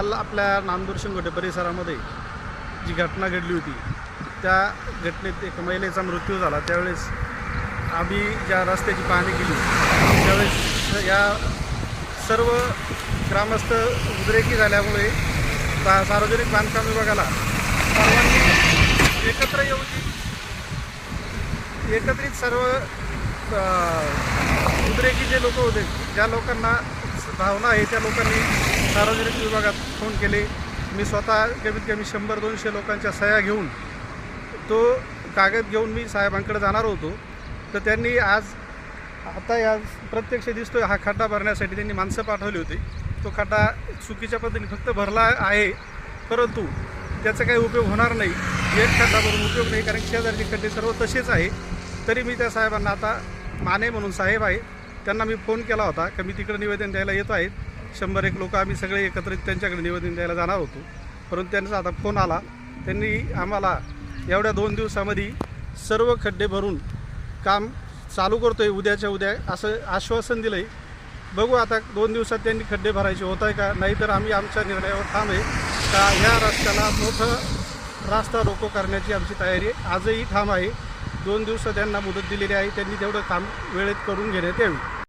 काल आपल्या नांदूर शिंगोटे परिसरामध्ये जी घटना घडली होती त्या घटनेत एक महिलेचा मृत्यू झाला. त्यावेळेस आम्ही ज्या रस्त्याची पाहणी केली त्यावेळेस या सर्व ग्रामस्थ उद्रेकी झाल्यामुळे सार्वजनिक बांधकाम विभागाला सर्वांनी एकत्र येऊन एकत्रित सर्व उद्रेकी जे लोक होते ज्या लोकांना भावना आहे त्या लोकांनी सार्वजनिक विभागात फोन केले. मी स्वतः कमीत कमी शंभर दोनशे लोकांच्या सह्या घेऊन तो कागद घेऊन मी साहेबांकडे जाणार होतो. तर त्यांनी आज आता या प्रत्यक्ष दिसतोय हा खड्डा भरण्यासाठी त्यांनी माणसं पाठवली होती. तो खड्डा चुकीच्या पद्धतीने फक्त भरला आहे. परंतु त्याचा काही उपयोग होणार नाही. एक खड्डा भरून उपयोग नाही कारण शेजारचे खड्डे सर्व तसेच आहे. तरी मी त्या साहेबांना आता माने म्हणून साहेब आहे. त्यांना मी फोन केला होता. की मी तिकडे निवेदन द्यायला येतो आहेत शंभर एक लोक आम्ही सगळे एकत्रित त्यांच्याकडे निवेदन द्यायला जाणार होतो. परंतु त्यांचा आता फोन आला. त्यांनी आम्हाला एवढ्या दोन दिवसामध्ये सर्व खड्डे भरून काम चालू करतो आहे उद्याच्या उद्या असं आश्वासन दिलं आहे बघू आता दोन दिवसात त्यांनी खड्डे भरायचे होत आहे का? नाहीतर आम्ही आमच्या निर्णयावर ठाम आहे. का ह्या रस्त्याला मोठं रास्ता रोको करण्याची आमची तयारी आजही ठाम आहे. दोन दिवस त्यांना मुदत दिलेली आहे. त्यांनी तेवढं काम वेळेत करून घेण्यात यावी.